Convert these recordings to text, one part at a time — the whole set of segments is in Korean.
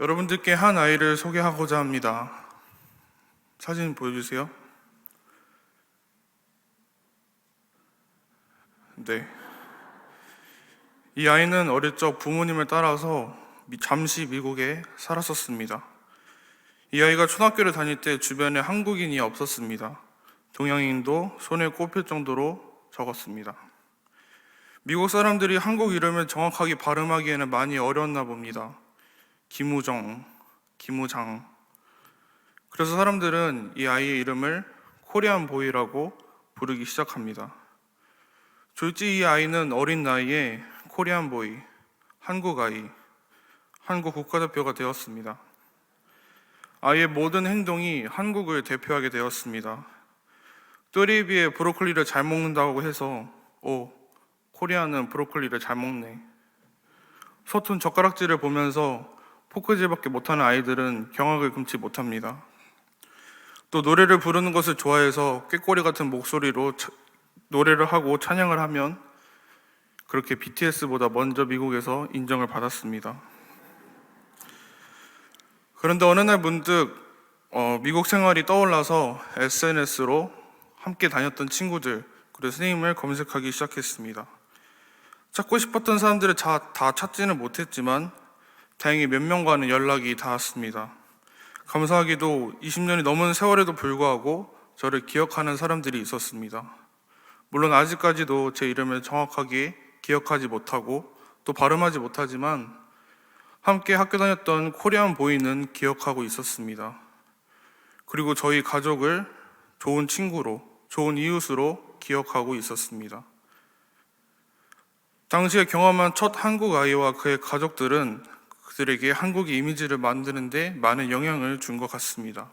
여러분들께 한 아이를 소개하고자 합니다. 사진 보여주세요. 네. 이 아이는 어릴 적 부모님을 따라서 미- 잠시 미국에 살았었습니다. 이 아이가 초등학교를 다닐 때 주변에 한국인이 없었습니다. 동양인도 손에 꼽힐 정도로 적었습니다. 미국 사람들이 한국 이름을 정확하게 발음하기에는 많이 어려웠나 봅니다. 김우정, 김우장. 그래서 사람들은 이 아이의 이름을 코리안 보이라고 부르기 시작합니다. 졸지 이 아이는 어린 나이에 코리안 보이, 한국 아이, 한국 국가대표가 되었습니다. 아이의 모든 행동이 한국을 대표하게 되었습니다. 또리비에 브로콜리를 잘 먹는다고 해서 오, 코리아는 브로콜리를 잘 먹네. 서툰 젓가락질을 보면서 포크질밖에 못하는 아이들은 경악을 금치 못합니다. 또 노래를 부르는 것을 좋아해서 꾀꼬리 같은 목소리로 차- 노래를 하고 찬양을 하면 그렇게 BTS보다 먼저 미국에서 인정을 받았습니다. 그런데 어느 날 문득 어, 미국 생활이 떠올라서 SNS로 함께 다녔던 친구들 그리고 선생님을 검색하기 시작했습니다. 찾고 싶었던 사람들을 다, 다 찾지는 못했지만 다행히 몇 명과는 연락이 닿았습니다. 감사하게도 20년이 넘은 세월에도 불구하고 저를 기억하는 사람들이 있었습니다. 물론 아직까지도 제 이름을 정확하게 기억하지 못하고 또 발음하지 못하지만 함께 학교 다녔던 코리안 보이는 기억하고 있었습니다. 그리고 저희 가족을 좋은 친구로, 좋은 이웃으로 기억하고 있었습니다. 당시에 경험한 첫 한국 아이와 그의 가족들은 그들에게 한국의 이미지를 만드는데 많은 영향을 준 것 같습니다.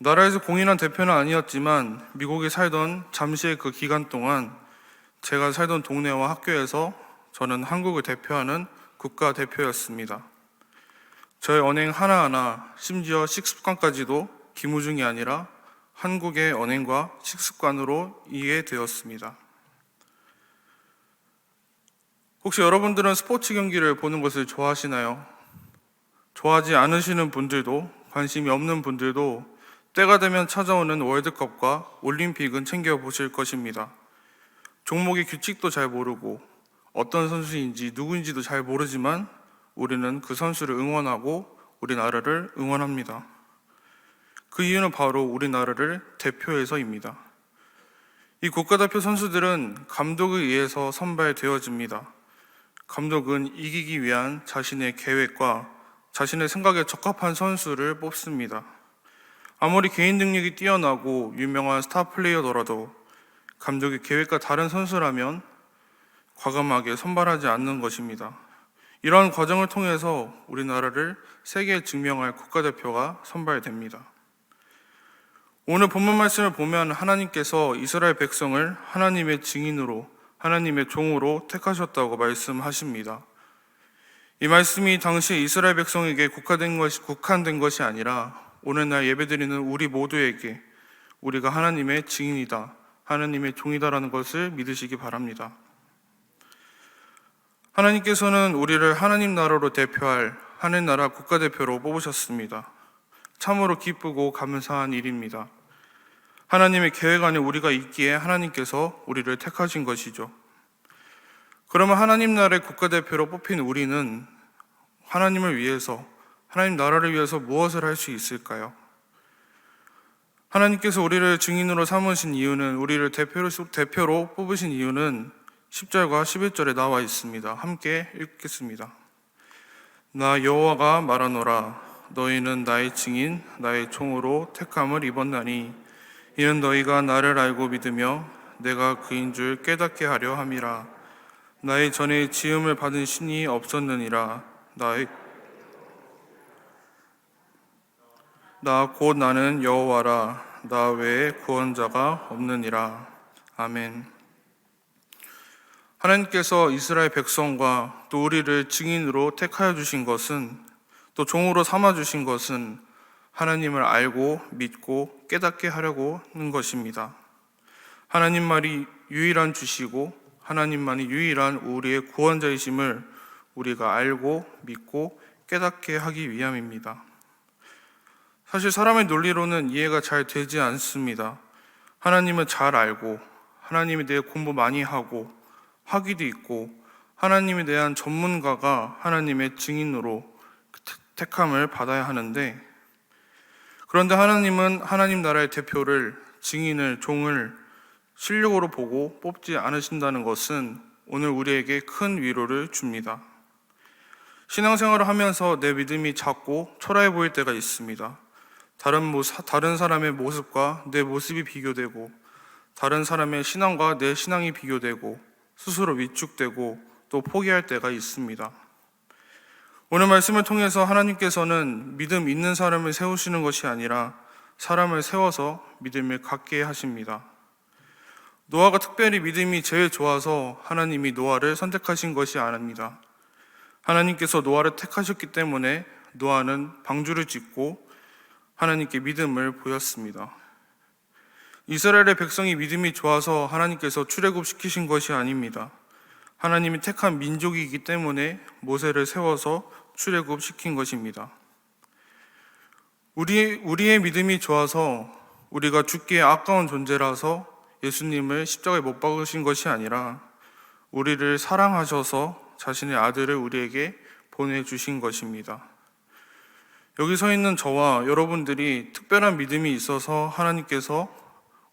나라에서 공인한 대표는 아니었지만 미국에 살던 잠시의 그 기간 동안 제가 살던 동네와 학교에서 저는 한국을 대표하는 국가 대표였습니다. 저의 언행 하나하나 심지어 식습관까지도 김우중이 아니라 한국의 언행과 식습관으로 이해되었습니다. 혹시 여러분들은 스포츠 경기를 보는 것을 좋아하시나요? 좋아하지 않으시는 분들도 관심이 없는 분들도 때가 되면 찾아오는 월드컵과 올림픽은 챙겨 보실 것입니다. 종목의 규칙도 잘 모르고 어떤 선수인지 누구인지도 잘 모르지만 우리는 그 선수를 응원하고 우리나라를 응원합니다. 그 이유는 바로 우리나라를 대표해서입니다. 이 국가대표 선수들은 감독에 의해서 선발되어집니다. 감독은 이기기 위한 자신의 계획과 자신의 생각에 적합한 선수를 뽑습니다. 아무리 개인 능력이 뛰어나고 유명한 스타 플레이어더라도 감독의 계획과 다른 선수라면 과감하게 선발하지 않는 것입니다. 이러한 과정을 통해서 우리나라를 세계에 증명할 국가대표가 선발됩니다. 오늘 본문 말씀을 보면 하나님께서 이스라엘 백성을 하나님의 증인으로 하나님의 종으로 택하셨다고 말씀하십니다. 이 말씀이 당시 이스라엘 백성에게 국화된 것이, 국한된 것이 아니라 오늘날 예배드리는 우리 모두에게 우리가 하나님의 증인이다, 하나님의 종이다라는 것을 믿으시기 바랍니다. 하나님께서는 우리를 하나님 나라로 대표할 하늘나라 국가대표로 뽑으셨습니다. 참으로 기쁘고 감사한 일입니다. 하나님의 계획 안에 우리가 있기에 하나님께서 우리를 택하신 것이죠. 그러면 하나님 나라의 국가대표로 뽑힌 우리는 하나님을 위해서, 하나님 나라를 위해서 무엇을 할 수 있을까요? 하나님께서 우리를 증인으로 삼으신 이유는, 우리를 대표로, 뽑으신 이유는 10절과 11절에 나와 있습니다. 함께 읽겠습니다. 나 여호와가 말하노라 너희는 나의 증인 나의 총으로 택함을 입었나니 이는 너희가 나를 알고 믿으며 내가 그인 줄 깨닫게 하려 함이라. 나의 전에 지음을 받은 신이 없었느니라. 나의 나 곧 나는 여호와라. 나 외에 구원자가 없느니라. 아멘. 하나님께서 이스라엘 백성과 또 우리를 증인으로 택하여 주신 것은 또 종으로 삼아 주신 것은 하나님을 알고 믿고 깨닫게 하려고 하는 것입니다. 하나님만이 유일한 주시고 하나님만이 유일한 우리의 구원자이심을 우리가 알고 믿고 깨닫게 하기 위함입니다. 사실 사람의 논리로는 이해가 잘 되지 않습니다. 하나님은 잘 알고 하나님에 대해 공부 많이 하고 학위도 있고 하나님에 대한 전문가가 하나님의 증인으로 택함을 받아야 하는데 그런데 하나님은 하나님 나라의 대표를 증인을 종을 실력으로 보고 뽑지 않으신다는 것은 오늘 우리에게 큰 위로를 줍니다. 신앙생활을 하면서 내 믿음이 작고 초라해 보일 때가 있습니다. 다른, 모, 다른 사람의 모습과 내 모습이 비교되고 다른 사람의 신앙과 내 신앙이 비교되고 스스로 위축되고 또 포기할 때가 있습니다. 오늘 말씀을 통해서 하나님께서는 믿음 있는 사람을 세우시는 것이 아니라 사람을 세워서 믿음을 갖게 하십니다. 노아가 특별히 믿음이 제일 좋아서 하나님이 노아를 선택하신 것이 아닙니다. 하나님께서 노아를 택하셨기 때문에 노아는 방주를 짓고 하나님께 믿음을 보였습니다. 이스라엘의 백성이 믿음이 좋아서 하나님께서 출애굽시키신 것이 아닙니다. 하나님이 택한 민족이기 때문에 모세를 세워서 출애굽 시킨 것입니다. 우리 우리의 믿음이 좋아서 우리가 죽기에 아까운 존재라서 예수님을 십자가에 못 박으신 것이 아니라 우리를 사랑하셔서 자신의 아들을 우리에게 보내주신 것입니다. 여기 서 있는 저와 여러분들이 특별한 믿음이 있어서 하나님께서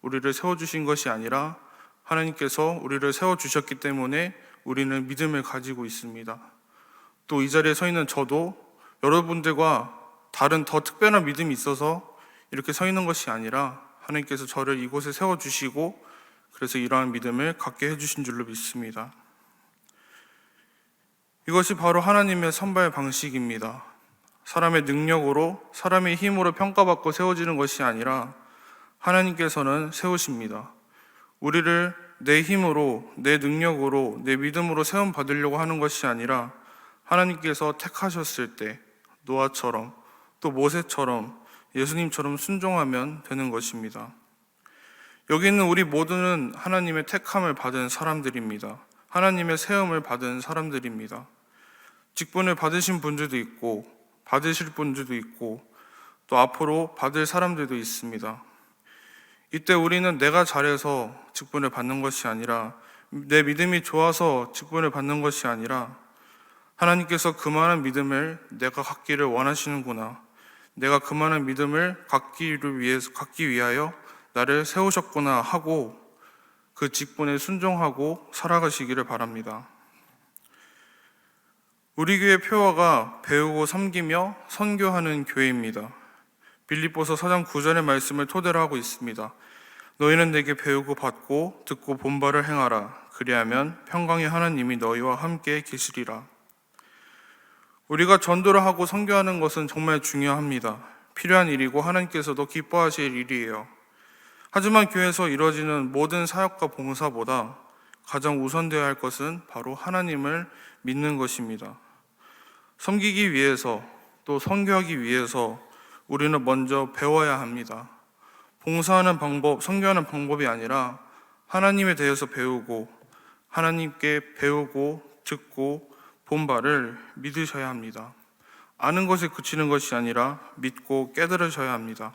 우리를 세워주신 것이 아니라 하나님께서 우리를 세워주셨기 때문에 우리는 믿음을 가지고 있습니다. 또 이 자리에 서 있는 저도 여러분들과 다른 더 특별한 믿음이 있어서 이렇게 서 있는 것이 아니라 하나님께서 저를 이곳에 세워주시고 그래서 이러한 믿음을 갖게 해주신 줄로 믿습니다. 이것이 바로 하나님의 선발 방식입니다. 사람의 능력으로, 사람의 힘으로 평가받고 세워지는 것이 아니라 하나님께서는 세우십니다. 우리를 내 힘으로, 내 능력으로, 내 믿음으로 세움 받으려고 하는 것이 아니라 하나님께서 택하셨을 때 노아처럼 또 모세처럼 예수님처럼 순종하면 되는 것입니다. 여기 있는 우리 모두는 하나님의 택함을 받은 사람들입니다. 하나님의 세움을 받은 사람들입니다. 직분을 받으신 분들도 있고, 받으실 분들도 있고, 또 앞으로 받을 사람들도 있습니다. 이때 우리는 내가 잘해서 직분을 받는 것이 아니라, 내 믿음이 좋아서 직분을 받는 것이 아니라, 하나님께서 그만한 믿음을 내가 갖기를 원하시는구나. 내가 그만한 믿음을 갖기를 위해서, 갖기 위하여 나를 세우셨구나 하고 그 직분에 순종하고 살아가시기를 바랍니다. 우리 교회 표어가 배우고 섬기며 선교하는 교회입니다. 빌립보서 4장 9절의 말씀을 토대로 하고 있습니다. 너희는 내게 배우고 받고 듣고 본바를 행하라. 그리하면 평강의 하나님이 너희와 함께 계시리라. 우리가 전도를 하고 선교하는 것은 정말 중요합니다. 필요한 일이고 하나님께서도 기뻐하실 일이에요. 하지만 교회에서 이루어지는 모든 사역과 봉사보다 가장 우선되어야 할 것은 바로 하나님을 믿는 것입니다. 섬기기 위해서 또 선교하기 위해서 우리는 먼저 배워야 합니다. 봉사하는 방법, 선교하는 방법이 아니라 하나님에 대해서 배우고 하나님께 배우고 듣고 본 바를 믿으셔야 합니다. 아는 것에 그치는 것이 아니라 믿고 깨달으셔야 합니다.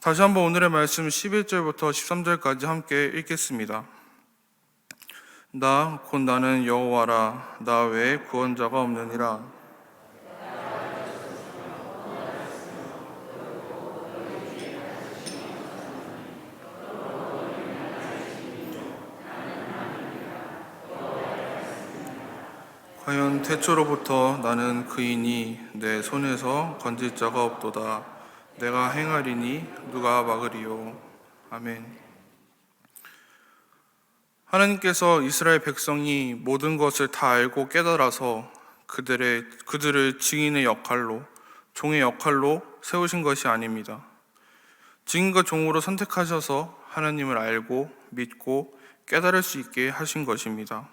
다시 한번 오늘의 말씀 11절부터 13절까지 함께 읽겠습니다. 나 곧 나는 여호와라 나 외에 구원자가 없느니라 과연 태초로부터 나는 그이니 내 손에서 건질 자가 없도다 내가 행하리니 누가 막으리요 아멘 하나님께서 이스라엘 백성이 모든 것을 다 알고 깨달아서 그들의 그들을 증인의 역할로 종의 역할로 세우신 것이 아닙니다. 증인과 종으로 선택하셔서 하나님을 알고 믿고 깨달을 수 있게 하신 것입니다.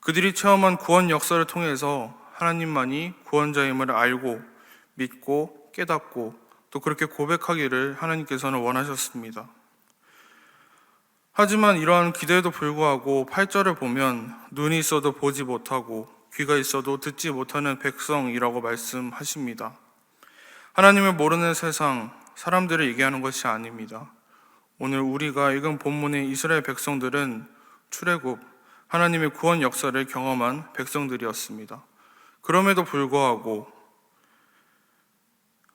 그들이 체험한 구원 역사를 통해서 하나님만이 구원자임을 알고 믿고 깨닫고 또 그렇게 고백하기를 하나님께서는 원하셨습니다. 하지만 이러한 기대에도 불구하고 8절을 보면 눈이 있어도 보지 못하고 귀가 있어도 듣지 못하는 백성이라고 말씀하십니다. 하나님을 모르는 세상, 사람들을 얘기하는 것이 아닙니다. 오늘 우리가 읽은 본문의 이스라엘 백성들은 출애굽, 하나님의 구원 역사를 경험한 백성들이었습니다. 그럼에도 불구하고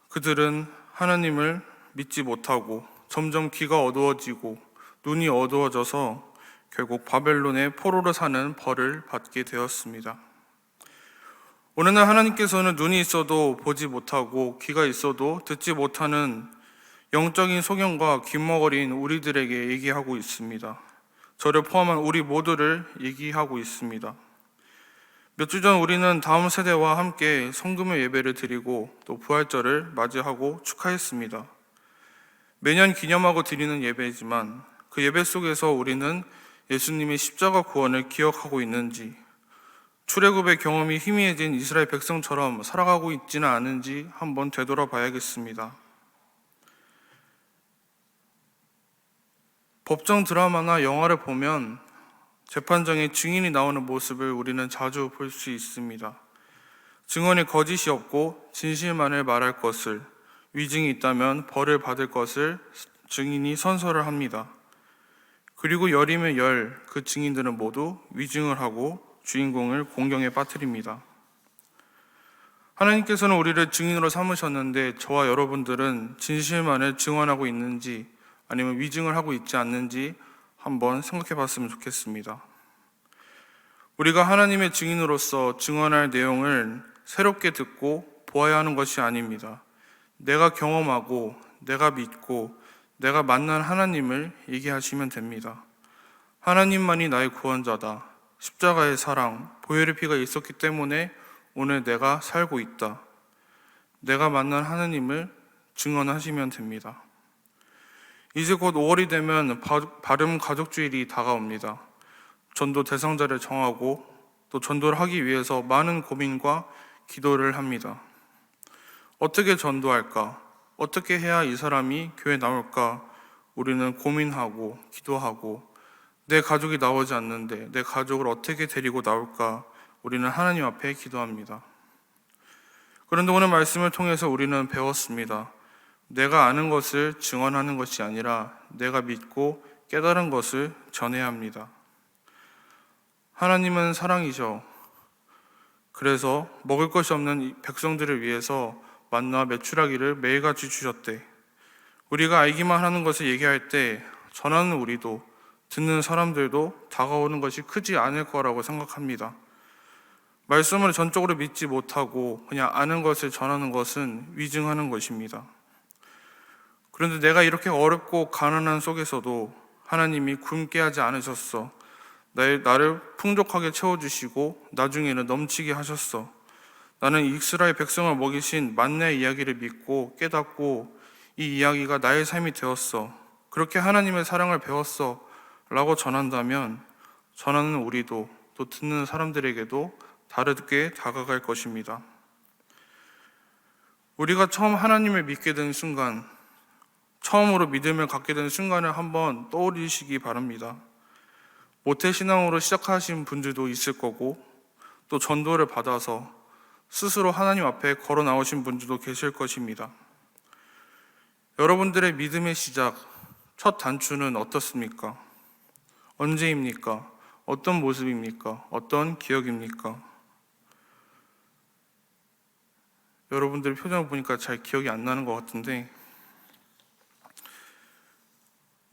그들은 하나님을 믿지 못하고 점점 귀가 어두워지고 눈이 어두워져서 결국 바벨론의 포로로 사는 벌을 받게 되었습니다. 오늘날 하나님께서는 눈이 있어도 보지 못하고 귀가 있어도 듣지 못하는 영적인 소경과 귓머거리인 우리들에게 얘기하고 있습니다. 저를 포함한 우리 모두를 얘기하고 있습니다. 몇 주 전 우리는 다음 세대와 함께 성금의 예배를 드리고 또 부활절을 맞이하고 축하했습니다. 매년 기념하고 드리는 예배이지만 그 예배 속에서 우리는 예수님의 십자가 구원을 기억하고 있는지 출애굽의 경험이 희미해진 이스라엘 백성처럼 살아가고 있지는 않은지 한번 되돌아봐야겠습니다. 법정 드라마나 영화를 보면 재판정에 증인이 나오는 모습을 우리는 자주 볼 수 있습니다. 증언이 거짓이 없고 진실만을 말할 것을 위증이 있다면 벌을 받을 것을 증인이 선서를 합니다. 그리고 열이면 열 그 증인들은 모두 위증을 하고 주인공을 공경에 빠뜨립니다. 하나님께서는 우리를 증인으로 삼으셨는데 저와 여러분들은 진실만을 증언하고 있는지 아니면 위증을 하고 있지 않는지 한번 생각해 봤으면 좋겠습니다. 우리가 하나님의 증인으로서 증언할 내용을 새롭게 듣고 보아야 하는 것이 아닙니다. 내가 경험하고 내가 믿고 내가 만난 하나님을 얘기하시면 됩니다. 하나님만이 나의 구원자다. 십자가의 사랑, 보혈의 피가 있었기 때문에 오늘 내가 살고 있다. 내가 만난 하나님을 증언하시면 됩니다. 이제 곧 5월이 되면 바름 가족주일이 다가옵니다. 전도 대상자를 정하고 또 전도를 하기 위해서 많은 고민과 기도를 합니다. 어떻게 전도할까? 어떻게 해야 이 사람이 교회 나올까? 우리는 고민하고 기도하고 내 가족이 나오지 않는데 내 가족을 어떻게 데리고 나올까? 우리는 하나님 앞에 기도합니다. 그런데 오늘 말씀을 통해서 우리는 배웠습니다. 내가 아는 것을 증언하는 것이 아니라 내가 믿고 깨달은 것을 전해야 합니다. 하나님은 사랑이죠. 그래서 먹을 것이 없는 백성들을 위해서 만나 매출하기를 매일같이 주셨대. 우리가 알기만 하는 것을 얘기할 때 전하는 우리도 듣는 사람들도 다가오는 것이 크지 않을 거라고 생각합니다. 말씀을 전적으로 믿지 못하고 그냥 아는 것을 전하는 것은 위증하는 것입니다. 그런데 내가 이렇게 어렵고 가난한 속에서도 하나님이 굶게 하지 않으셨어. 나를 풍족하게 채워주시고 나중에는 넘치게 하셨어. 나는 이스라엘 백성을 먹이신 만나의 이야기를 믿고 깨닫고 이 이야기가 나의 삶이 되었어. 그렇게 하나님의 사랑을 배웠어. 라고 전한다면 전하는 우리도 또 듣는 사람들에게도 다르게 다가갈 것입니다. 우리가 처음 하나님을 믿게 된 순간, 처음으로 믿음을 갖게 된 순간을 한번 떠올리시기 바랍니다. 모태신앙으로 시작하신 분들도 있을 거고, 또 전도를 받아서 스스로 하나님 앞에 걸어 나오신 분들도 계실 것입니다. 여러분들의 믿음의 시작, 첫 단추는 어떻습니까? 언제입니까? 어떤 모습입니까? 어떤 기억입니까? 여러분들 표정을 보니까 잘 기억이 안 나는 것 같은데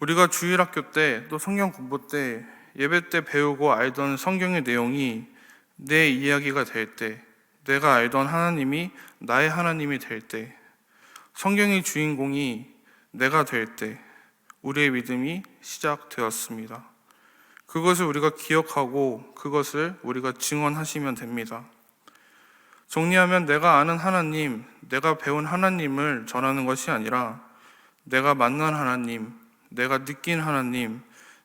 우리가 주일학교 때 또 성경 공부 때 예배 때 배우고 알던 성경의 내용이 내 이야기가 될 때, 내가 알던 하나님이 나의 하나님이 될 때, 성경의 주인공이 내가 될 때, 우리의 믿음이 시작되었습니다. 그것을 우리가 기억하고 그것을 우리가 증언하시면 됩니다. 정리하면 내가 아는 하나님, 내가 배운 하나님을 전하는 것이 아니라 내가 만난 하나님, 내가 느낀 하나님,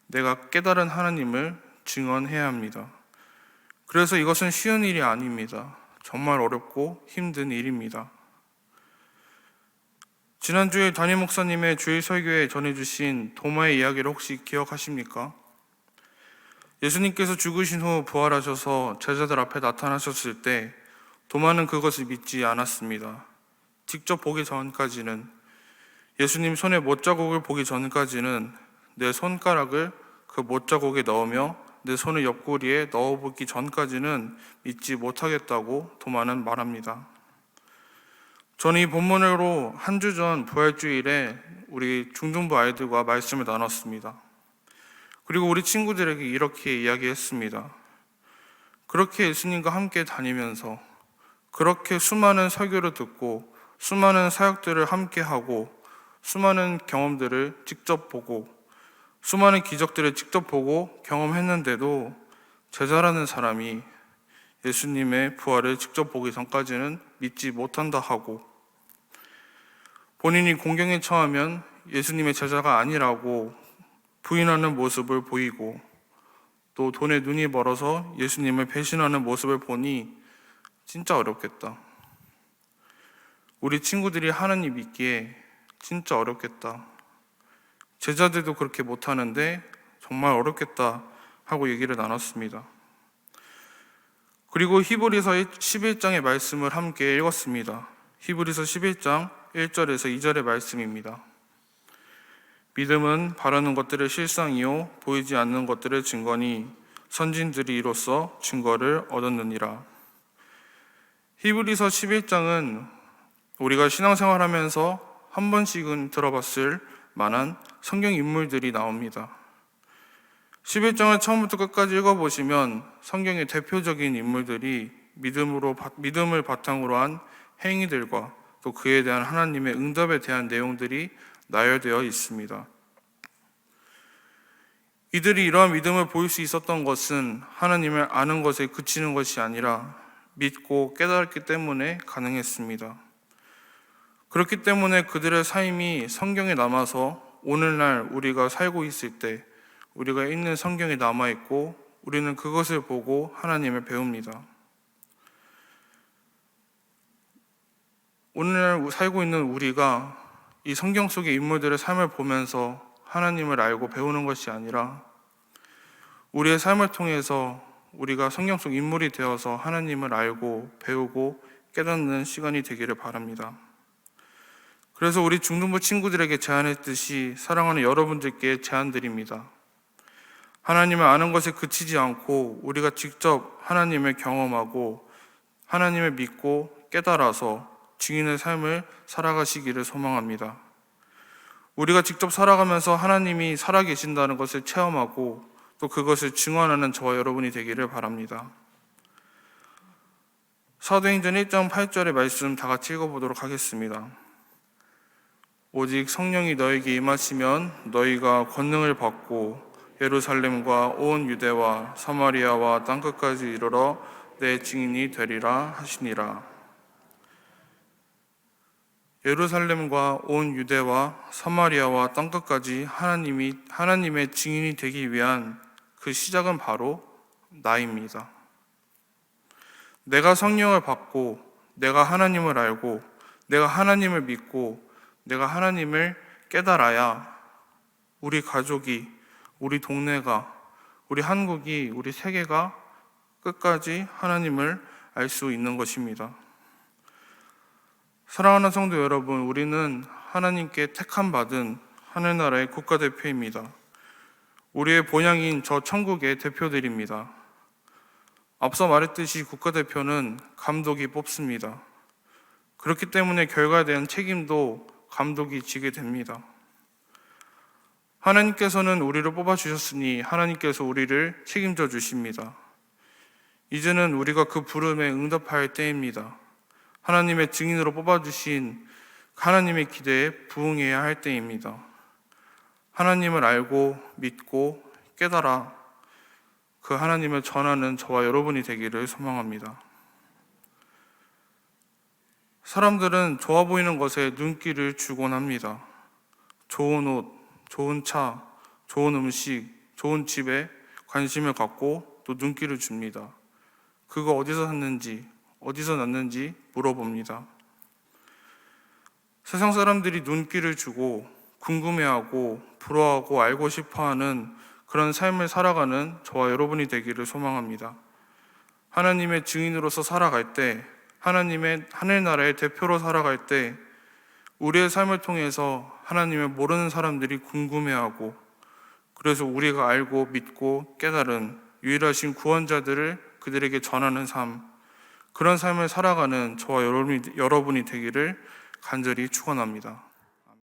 내가 깨달은 하나님을 증언해야 합니다. 그래서 이것은 쉬운 일이 아닙니다. 정말 어렵고 힘든 일입니다. 지난주에 담임 목사님의 주일 설교에 전해주신 도마의 이야기를 혹시 기억하십니까? 예수님께서 죽으신 후 부활하셔서 제자들 앞에 나타나셨을 때 도마는 그것을 믿지 않았습니다. 직접 보기 전까지는 예수님 손에 못자국을 보기 전까지는 내 손가락을 그 못자국에 넣으며 내 손을 옆구리에 넣어보기 전까지는 믿지 못하겠다고 도마는 말합니다. 저는 이 본문으로 한 주 전 부활주일에 우리 중등부 아이들과 말씀을 나눴습니다. 그리고 우리 친구들에게 이렇게 이야기했습니다. 그렇게 예수님과 함께 다니면서 그렇게 수많은 설교를 듣고 수많은 사역들을 함께 하고 수많은 경험들을 직접 보고 수많은 기적들을 직접 보고 경험했는데도 제자라는 사람이 예수님의 부활을 직접 보기 전까지는 믿지 못한다 하고 본인이 공경에 처하면 예수님의 제자가 아니라고 부인하는 모습을 보이고 또 돈에 눈이 멀어서 예수님을 배신하는 모습을 보니 진짜 어렵겠다. 우리 친구들이 하나님 믿기에 진짜 어렵겠다. 제자들도 그렇게 못하는데 정말 어렵겠다 하고 얘기를 나눴습니다. 그리고 히브리서 11장의 말씀을 함께 읽었습니다. 히브리서 11장 1절에서 2절의 말씀입니다. 믿음은 바라는 것들의 실상이요 보이지 않는 것들의 증거니 선진들이 이로써 증거를 얻었느니라. 히브리서 11장은 우리가 신앙생활하면서 한 번씩은 들어봤을 만한 성경 인물들이 나옵니다. 11장을 처음부터 끝까지 읽어보시면 성경의 대표적인 인물들이 믿음으로, 믿음을 바탕으로 한 행위들과 또 그에 대한 하나님의 응답에 대한 내용들이 나열되어 있습니다. 이들이 이러한 믿음을 보일 수 있었던 것은 하나님을 아는 것에 그치는 것이 아니라 믿고 깨달았기 때문에 가능했습니다. 그렇기 때문에 그들의 삶이 성경에 남아서 오늘날 우리가 살고 있을 때 우리가 읽는 성경에 남아 있고 우리는 그것을 보고 하나님을 배웁니다. 오늘날 살고 있는 우리가 이 성경 속의 인물들의 삶을 보면서 하나님을 알고 배우는 것이 아니라 우리의 삶을 통해서 우리가 성경 속 인물이 되어서 하나님을 알고 배우고 깨닫는 시간이 되기를 바랍니다. 그래서 우리 중등부 친구들에게 제안했듯이 사랑하는 여러분들께 제안드립니다. 하나님을 아는 것에 그치지 않고 우리가 직접 하나님을 경험하고 하나님을 믿고 깨달아서 증인의 삶을 살아가시기를 소망합니다. 우리가 직접 살아가면서 하나님이 살아계신다는 것을 체험하고 또 그것을 증언하는 저와 여러분이 되기를 바랍니다. 사도행전 1장 8절의 말씀 다 같이 읽어보도록 하겠습니다. 오직 성령이 너에게 임하시면 너희가 권능을 받고 예루살렘과 온 유대와 사마리아와 땅끝까지 이르러 내 증인이 되리라 하시니라. 예루살렘과 온 유대와 사마리아와 땅끝까지 하나님이 하나님의 증인이 되기 위한 그 시작은 바로 나입니다. 내가 성령을 받고 내가 하나님을 알고 내가 하나님을 믿고 내가 하나님을 깨달아야 우리 가족이 우리 동네가 우리 한국이 우리 세계가 끝까지 하나님을 알 수 있는 것입니다. 사랑하는 성도 여러분, 우리는 하나님께 택함 받은 하늘나라의 국가대표입니다. 우리의 본향인 저 천국의 대표들입니다. 앞서 말했듯이 국가대표는 감독이 뽑습니다. 그렇기 때문에 결과에 대한 책임도 감독이 지게 됩니다. 하나님께서는 우리를 뽑아주셨으니 하나님께서 우리를 책임져 주십니다. 이제는 우리가 그 부름에 응답할 때입니다. 하나님의 증인으로 뽑아주신 하나님의 기대에 부응해야 할 때입니다. 하나님을 알고 믿고 깨달아 그 하나님을 전하는 저와 여러분이 되기를 소망합니다. 사람들은 좋아 보이는 것에 눈길을 주곤 합니다. 좋은 옷, 좋은 차, 좋은 음식, 좋은 집에 관심을 갖고 또 눈길을 줍니다. 그거 어디서 샀는지, 어디서 났는지 물어봅니다. 세상 사람들이 눈길을 주고 궁금해하고 부러워하고 알고 싶어 하는 그런 삶을 살아가는 저와 여러분이 되기를 소망합니다. 하나님의 증인으로서 살아갈 때, 하나님의 하늘 나라의 대표로 살아갈 때, 우리의 삶을 통해서 하나님을 모르는 사람들이 궁금해하고, 그래서 우리가 알고 믿고 깨달은 유일하신 구원자들을 그들에게 전하는 삶, 그런 삶을 살아가는 저와 여러분이 되기를 간절히 축원합니다.